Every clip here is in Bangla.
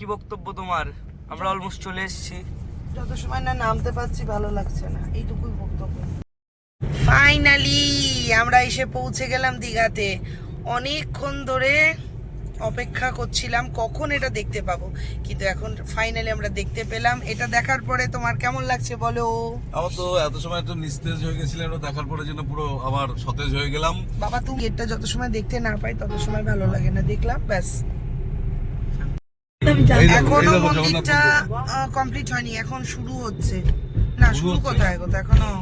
কি বক্তব্য তোমার? আমরা অলমোস্ট চলে এসেছি। যত সময় না নামতে পারছি ভালো লাগছে না। এইটুকুই বক্তব্য। ফাইনালি আমরা এসে পৌঁছে গেলাম দীঘাতে। অনেকক্ষণ ধরে অপেক্ষা করছিলাম কখন এটা দেখতে পাবো। কিন্তু এখন ফাইনালি আমরা দেখতে পেলাম। এটা দেখার পরে তোমার কেমন লাগছে বলো? আমার তো এত সময় একটু নিস্তেজ হয়ে গেছিলাম এটা দেখার পরে যেন পুরো আবার সতেজ হয়ে গেলাম। বাবা তুমি গেটটা যত সময় দেখতে না পাই তত সময় ভালো লাগে না। দেখলাম ব্যাস। এখনও মন্দিরটা কমপ্লিট হয়নি এখন শুরু হচ্ছে। না শুরু কোথায় কোথায় এখনও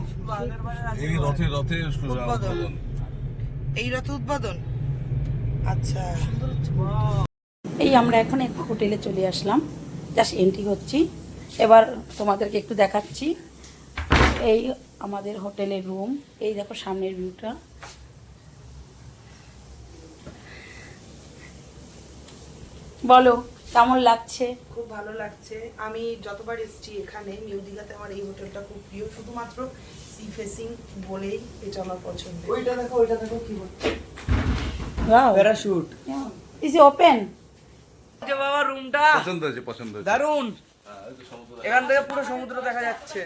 এই রথে রথে উদ্বোধন। এই রথ উদ্বোধন? আচ্ছা। এই আমরা এখন এক হোটেলে চলে আসলাম। জাস্ট এন্ট্রি হচ্ছি এবার তোমাদেরকে একটু দেখাচ্ছি। এই আমাদের হোটেলের রুম। এই দেখো সামনের ভিউটা। বলো কেমন লাগছে? খুব ভালো লাগছে। আমি যতবার এসেছি এখানে নিউ দীঘাতে আমার এই হোটেলটা খুব প্রিয়। শুধুমাত্র সি ফেসিং বলেই এটা আমার পছন্দ। ওইটা দেখো ওইটা দেখো কি হচ্ছে ওয়াও প্যারাশুট। ইজ ওপেন যে বাবা রুমটা পছন্দ হয়েছে পছন্দ হয়েছে। দারুণ হ্যাঁ, এই যে সমুদ্র এখান থেকে পুরো সমুদ্র দেখা যাচ্ছে।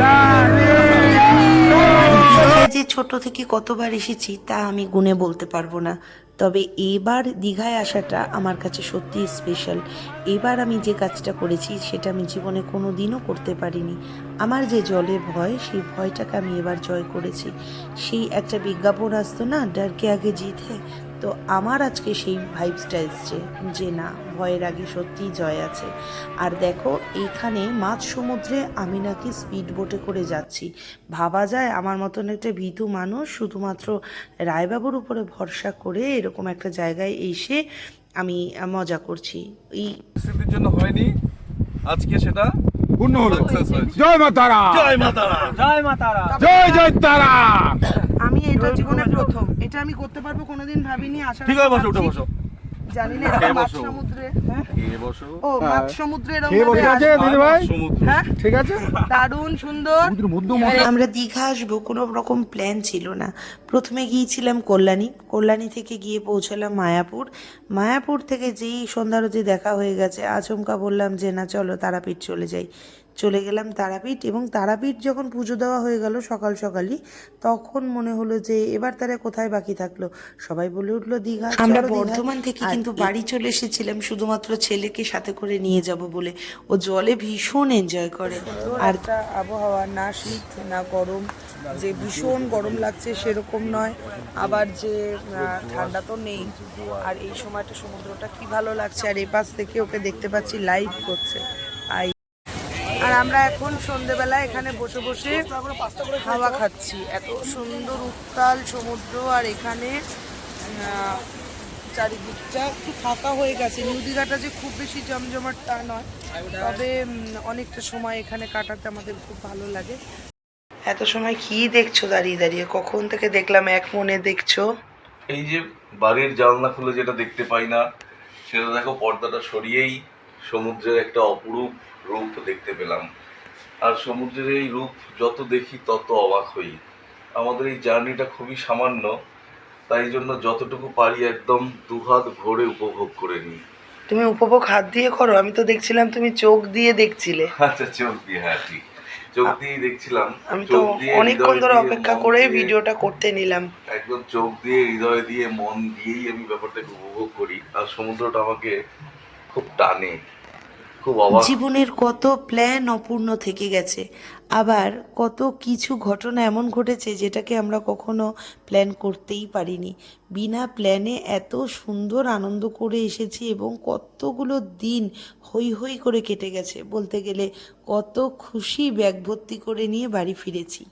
হ্যাঁ? ছোট থেকে কতবার এসেছি তা আমি গুনে বলতে পারব না। তবে এবার দীঘায় আসাটা আমার কাছে সত্যিই স্পেশাল এবার আমি যে কাজটা করেছি সেটা আমি জীবনে কোনো দিনও করতে পারিনি। আমার যে জলে ভয়, সেই ভয়টাকে আমি এবার জয় করেছি। সেই একটা বিজ্ঞাপন আসতো না, ডারকে আগে জিতে তো আমার আজকে সেই ভাইবসটা এসছে যে না ভয়ের আগে সত্যিই জয় আছে। আর দেখো এইখানে মাঝ সমুদ্রে আমি নাকি স্পিড বোটে করে যাচ্ছি। ভাবা যায় আমার মতন একটা ভীতু মানুষ শুধুমাত্র রায়বাবুর উপরে ভরসা করে এরকম একটা জায়গায় এসে আমি মজা করছি। এই স্মৃতির জন্য হয়নি। আজকে সেটা পূর্ণ হলো। জয় মা তারা। জয় মাতারা জয় মা তারা। জয় জয় তারা। আমি এটা জীবনে প্রথম। এটা আমি করতে পারব কোনোদিন ভাবিনি আশা ঠিক আছে বসো উঠে বসো। জানি না এরকম মাঝ সমুদ্রে ও মাঝ সমুদ্রে এরকম কে আছে দিদি ভাই হ্যাঁ? ঠিক আছে? দারুণ সুন্দর। সমুদ্রের আমরা দীঘা আসব কোনো রকম প্ল্যান ছিল না। প্রথমে গিয়েছিলাম কল্যাণী। কল্যাণী থেকে গিয়ে পৌঁছালাম মায়াপুর। মায়াপুর থেকে যেই সন্ধ্যারতি দেখা হয়ে গেছে আচমকা বললাম যে না চলো তারাপীঠ চলে যাই। চলে গেলাম তারাপীঠ এবং তারাপীঠ যখন পুজো দেওয়া হয়ে গেল সকাল সকালই তখন মনে হলো যে এবার তারা কোথায় বাকি থাকল? সবাই বলে উঠল দীঘা আমরা বর্ধমান থেকে কিন্তু বাড়ি চলে এসেছিলাম শুধুমাত্র ছেলেকে সাথে করে নিয়ে যাব বলে। ও জলে ভীষণ এনজয় করে। আর একটা আবহাওয়া না শীত না গরম যে ভীষণ গরম লাগছে সেরকম নয়। আবার যে ঠান্ডা তো নেই। আর এই সময়টা সমুদ্রটা কি ভালো লাগছে। আর এপাশ থেকে ওকে দেখতে পাচ্ছি লাইভ করছে। আর আমরা এখন সন্ধেবেলা এখানে বসে বসে হাওয়া খাচ্ছি। এত সুন্দর উত্তাল সমুদ্র আর এখানে চারিদিকটা একটু ফাঁকা হয়ে গেছে। নিউ দীঘাটা যে খুব বেশি জমজমাট তা নয়, তবে অনেকটা সময় এখানে কাটাতে আমাদের খুব ভালো লাগে। এত সময় কি দেখছ দাঁড়িয়ে দাঁড়িয়ে? কখন থেকে দেখলাম এক মনে দেখছ? এই যে বাড়ির জানলা খুলে যেটা দেখতে পাই না, সেটা দেখো পর্দাটা সরিয়েই সমুদ্রের একটা অপরূপ রূপ দেখতে পেলাম। আর সমুদ্রের এই রূপ যত দেখি তত অবাক হই। আমাদের এই জার্নিটা খুবই সামান্য তাই জন্য যতটুকু পারি একদম দুহাত ভরে উপভোগ করে নিই। তুমি উপভোগ হাত দিয়ে করো আমি তো দেখছিলাম তুমি চোখ দিয়ে দেখছিলে। আচ্ছা চোখ দিয়ে হ্যাঁ ঠিক। চোখ দিয়ে দেখছিলাম। আমি তো অনেকক্ষণ ধরে অপেক্ষা করে ভিডিওটা করতে নিলাম। একদম চোখ দিয়ে হৃদয় দিয়ে মন দিয়েই আমি ব্যাপারটাকে উপভোগ করি। আর সমুদ্রটা আমাকে খুব টানে। জীবনের কত প্ল্যান অপূর্ণ থেকে গেছে, আবার কত কিছু ঘটনা এমন ঘটেছে যেটাকে আমরা কখনো প্ল্যান করতেই পারিনি। বিনা প্ল্যানে এত সুন্দর আনন্দ করে এসেছি এবং কতগুলো দিন হই হই করে কেটে গেছে। বলতে গেলে কত খুশি ব্যাগ ভর্তি করে নিয়ে বাড়ি ফিরেছি।